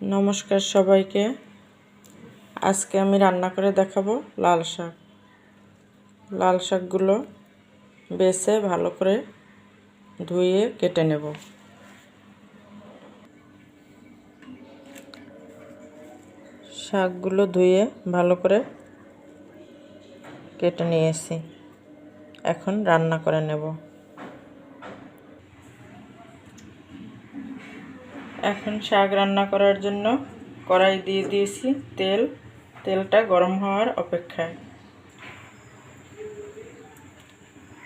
নমস্কার সবাইকে। আজকে আমি রান্না করে দেখাবো লাল শাক। লাল শাকগুলো বেছে ভালো করে ধুয়ে কেটে নেব। শাকগুলো ধুয়ে ভালো করে কেটে নিয়েছি। এখন রান্না করে নেব। এখন শাক রান্না করার জন্য কড়াই দিয়ে দিয়েছি তেল। তেলটা গরম হওয়ার অপেক্ষায়।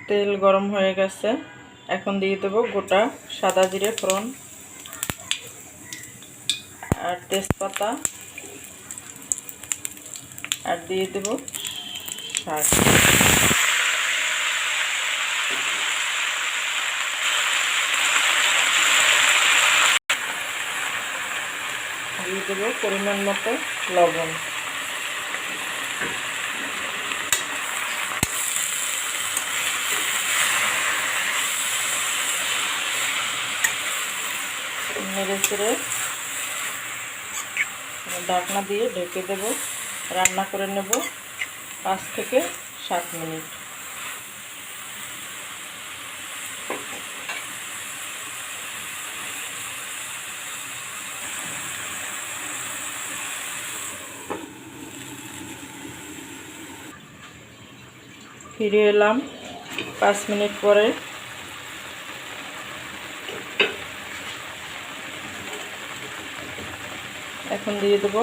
তেল গরম হয়ে গেছে। এখন দিয়ে দেবো গোটা সাদা জিরে ফোড়ন আর তেজপাতা আর দিয়ে দেবো শাক। দিয়ে দেবো পরিমাণ মতো লবণ। নেড়ে চেড়ে ঢাকনা দিয়ে ঢেকে দেব। রান্না করে নেব পাঁচ থেকে সাত মিনিট। ফিরে এলাম পাঁচ মিনিট পরে। এখন দিয়ে দেবো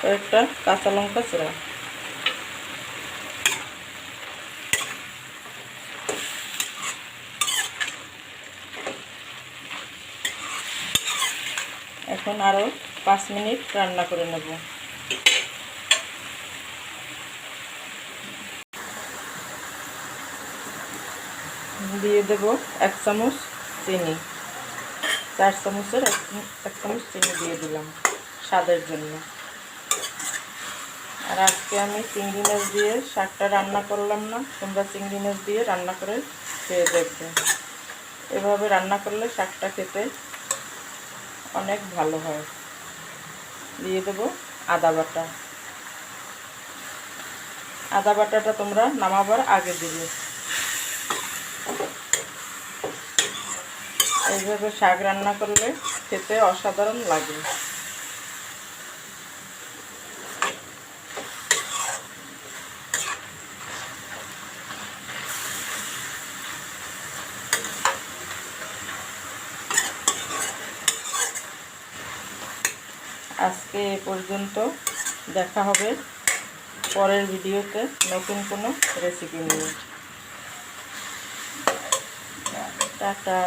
কয়েকটা কাঁচা লঙ্কা চেরা। এখন আরও পাঁচ মিনিট রান্না করে নেব। দিয়ে দেব এক চামচ চিনি। চার চামচের এক চামচ চিনি দিয়ে দিলাম স্বাদের জন্য। আর আজকে আমি চিংড়ি মাছ দিয়ে শাকটা রান্না করলাম না, তোমরা চিংড়ি মাছ দিয়ে রান্না করে খেয়ে দেখবে। এভাবে রান্না করলে শাকটা খেতে অনেক ভালো হয়। দিয়ে দেবো আদা বাটা। আদা বাটাটা তোমরা নামাবার আগে দিবে। এইভাবে শাক রান্না করলে খেতে অসাধারণ লাগে। আজকে এ পর্যন্ত দেখা হবে পরের ভিডিওতে নতুন কোনো রেসিপি নিয়ে। টাটা।